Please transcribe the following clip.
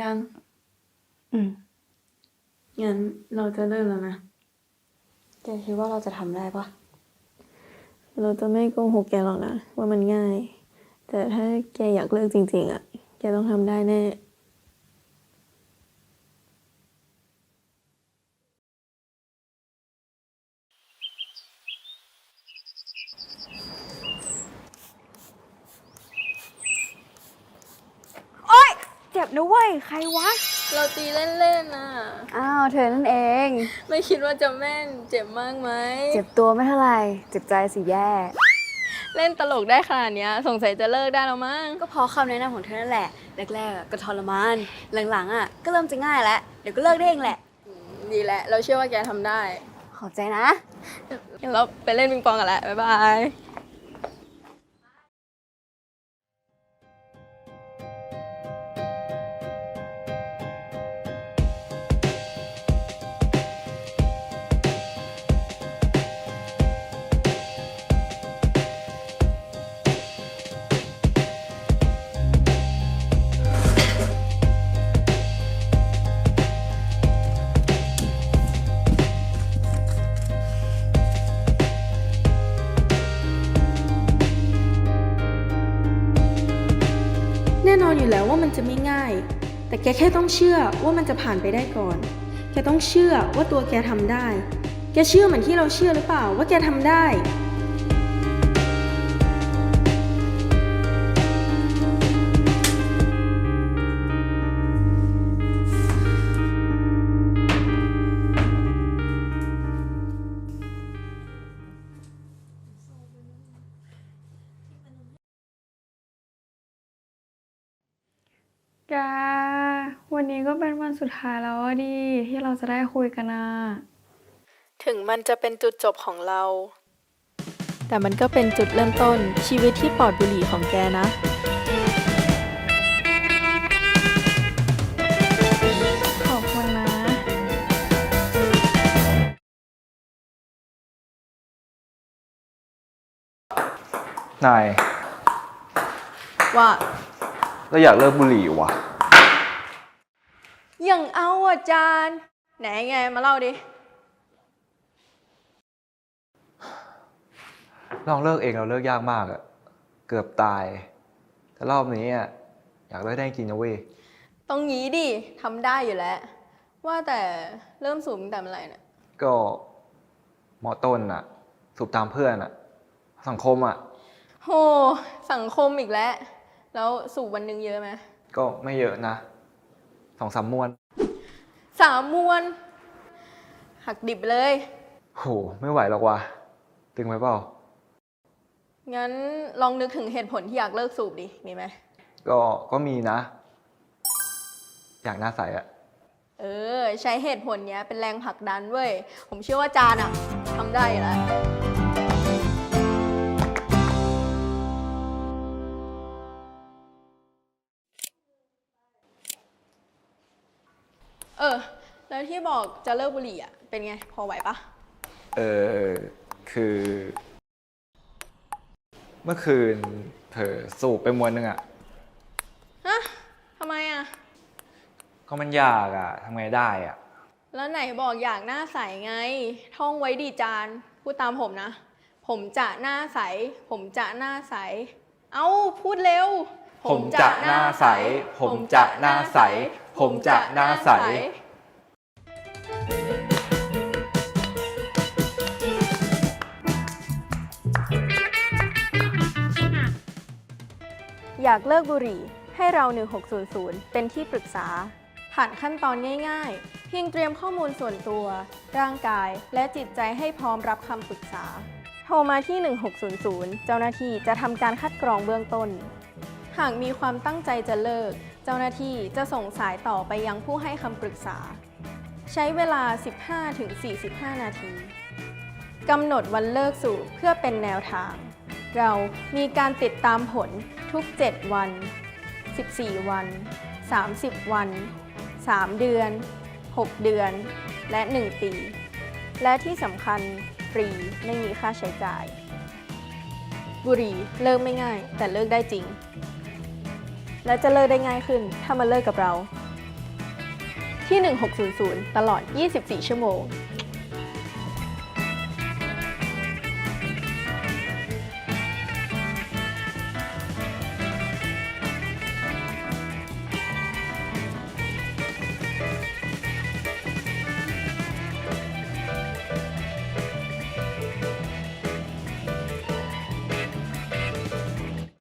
ยัง อืม งั้นเราจะเริ่มแล้วนะ แกคิดว่าเราจะทำได้ปะเราจะไม่โกหกแกหรอกนะ ว่ามันง่าย แต่ถ้าแกอยากเลิกจริง ๆ อะ แกต้องทำได้แน่ โอ๊ย เจ็บ นะเว้ย ใครวะ เราตีเล่นๆน่ะ อ้าวเธอนั่นเอง ไม่คิดว่าจะแม่นเจ็บมากไหม เจ็บตัวไม่เท่าไหร่เจ็บใจสิแย่ เล่นตลกได้ขนาดเนี้ยสงสัยจะเลิกได้แล้วมั้ง ก็เพราะคำแนะนำของเธอนั่นแหละ แรกๆอะก็ทรมาน หลังๆอะก็เริ่มจะง่ายแล้ว เดี๋ยวก็เลิกได้เองแหละ ดีแล้วเราเชื่อว่าแกทำได้ ขอบใจนะเดี๋ยวเราไปเล่นปิงปองกันแล้วบ๊ายบาย แล้วว่ามันจะไม่ง่าย แต่แกแค่ต้องเชื่อว่ามันจะผ่านไปได้ก่อน แกต้องเชื่อว่าตัวแกทำได้ แกเชื่อเหมือนที่เราเชื่อหรือเปล่าว่าแกทำได้ แกวันนี้ก็เป็นวันสุดท้ายแล้วอะดิที่เราจะได้คุยกันนะถึงมันจะเป็นจุดจบของเรา แต่มันก็เป็นจุดเริ่มต้นชีวิตที่ปลอดบุหรี่ของแกนะ ขอบคุณนะ นาย ว่า เราอยากเลิกบุหรี่ว่ะ อย่างเอาอาจารย์ ไหนไงมาเล่าดิ ลองเลิกเองเราเลิกยากมากอะเกือบตาย แต่รอบนี้อะอยากเลิกได้จริงนะเว้ย ต้องงี้ดิทำได้อยู่แล้ว ว่าแต่เริ่มสูบตั้งแต่เมื่อไหร่เนี่ยก็หมอต้นอะสูบตามเพื่อนอะสังคมอะโห สังคมอีกแล้ว แล้วสูบวันหนึ่งเยอะไหมก็ไม่เยอะนะสองสามมวนสามมวน หักดิบไปเลย โห ไม่ไหวหรอกว่ะตึงไหมเปล่า งั้นลองนึกถึงเหตุผลที่อยากเลิกสูบดิ มีไหม ก็ก็มีนะ อยากหน้าใสอะเออ ใช้เหตุผลเนี้ยเป็นแรงผลักดันเว้ย ผมเชื่อว่าจานอะทำได้อยู่แล้ว เออ แล้วที่บอกจะเลิกบุหรี่อะเป็นไง พอไหวปะ เออคือ เมื่อคืนเผลอสูบไปมวนหนึงอะฮะทำไมอะก็มันยากอะทำไงได้อะแล้วไหนบอกอยากหน้าใสไง ท่องไว้ดีจาน พูดตามผมนะ ผมจะหน้าใส ผมจะหน้าใส เอ้า พูดเร็วผมจะหน้าใสผมจะหน้าใส ผมจะหน้าใส อยากเลิกบุหรี่ให้เรา 1600 เป็นที่ปรึกษา ผ่านขั้นตอนง่าย ๆ เพียงเตรียมข้อมูลส่วนตัว ร่างกายและจิตใจให้พร้อมรับคำปรึกษา โทรมาที่ 1600 เจ้าหน้าที่จะทำการคัดกรองเบื้องต้น หากมีความตั้งใจจะเลิก เจ้าหน้าที่จะส่งสายต่อไปยังผู้ให้คำปรึกษา ใช้เวลา 15-45 นาทีกำหนดวันเลิกสูบเพื่อเป็นแนวทาง เรามีการติดตามผลทุก 7 วัน 14 วัน 30 วัน 3 เดือน 6 เดือน และ 1 ปี และที่สำคัญฟรีไม่มีค่าใช้จ่าย บุหรี่เลิกไม่ง่าย แต่เลิกได้จริง และจะเลิกได้ง่ายขึ้นถ้ามาเลิกกับเรา ที่ 1600 ตลอด 24 ชั่วโมง